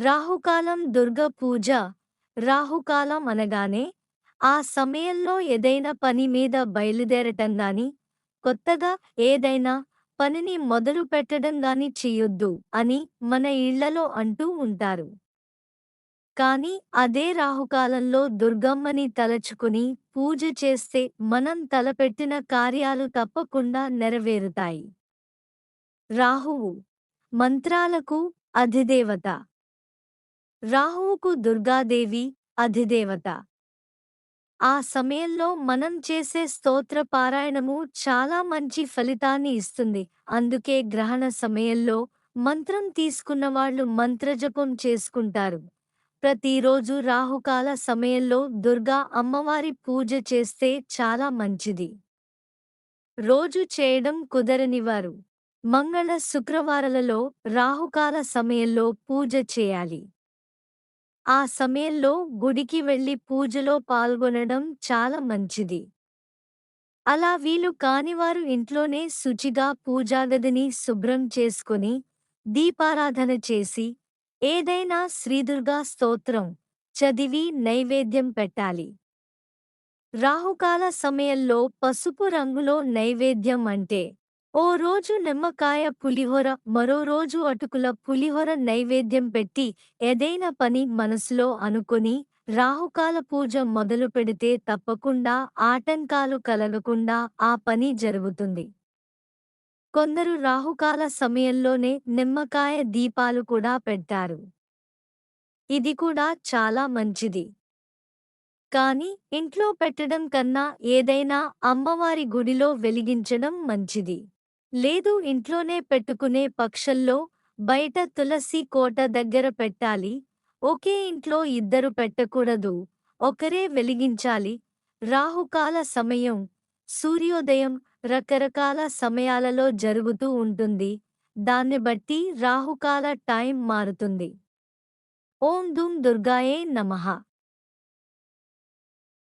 రాహుకాలం దుర్గ పూజ. రాహుకాలం అనగానే ఆ సమయంలో ఏదైనా పని మీద బయలుదేరటం గాని కొత్తగా ఏదైనా పనిని మొదలు పెట్టడం గాని చెయ్యొద్దు అని మన ఇళ్ళలో అంటూ ఉంటారు. కాని అదే రాహుకాలంలో దుర్గమ్మని తలచుకుని పూజ చేస్తే మనం తలపెట్టిన కార్యాలు తప్పకుండా నెరవేరుతాయి. రాహువు మంత్రాలకు అధిదేవత. రాహువుకు దుర్గాదేవి అధిదేవత. ఆ సమయంలో మనం చేసే స్తోత్ర పారాయణము చాలా మంచి ఫలితాన్ని ఇస్తుంది. అందుకే గ్రహణ సమయంలో మంత్రం తీసుకున్నవాళ్ళు మంత్రజపం చేసుకుంటారు. ప్రతిరోజు రాహుకాల సమయంలో దుర్గా అమ్మవారి పూజ చేస్తే చాలా మంచిది. రోజు చేయడం కుదరనివారు. మంగళ శుక్రవారాలలో రాహుకాల సమయంలో పూజ చేయాలి. ఆ సమయంలో గుడికి వెళ్ళి పూజలో పాల్గొనడం చాలా మంచిది. అలా వీలు కానివారు ఇంట్లోనే శుచిగా పూజాగదిని శుభ్రం చేసుకుని దీపారాధన చేసి ఏదైనా శ్రీదుర్గా స్తోత్రం చదివి నైవేద్యం పెట్టాలి. రాహుకాల సమయంలో పసుపు రంగులో నైవేద్యం అంటే ఓ రోజు నిమ్మకాయ పులిహోర మరో రోజు అటుకుల పులిహోర నైవేద్యం పెట్టి ఏదైనా పని మనసులో అనుకుని రాహుకాల పూజ మొదలు పెడితే తప్పకుండా ఆటంకాలు కలగకుండా ఆ పని జరుగుతుంది. కొందరు రాహుకాల సమయంలోనే నిమ్మకాయ దీపాలు కూడా పెట్టారు ఇది కూడా చాలా మంచిది. కాని ఇంట్లో పెట్టడం కన్నా ఏదైనా అమ్మవారి గుడిలో వెలిగించడం మంచిది. లేదు ఇంట్లోనే పెట్టుకునే పక్షల్లో బయట తులసి కోట దగ్గర పెట్టాలి. ఒకే ఇంట్లో ఇద్దరు పెట్టకూడదు. ఒకరే వెలిగించాలి. రాహుకాల సమయం. సూర్యోదయం రకరకాల సమయాలలో జరుగుతూ ఉంటుంది. దాన్ని బట్టి రాహుకాల టైం మారుతుంది. ఓం దుమ్ దుర్గాయే నమః.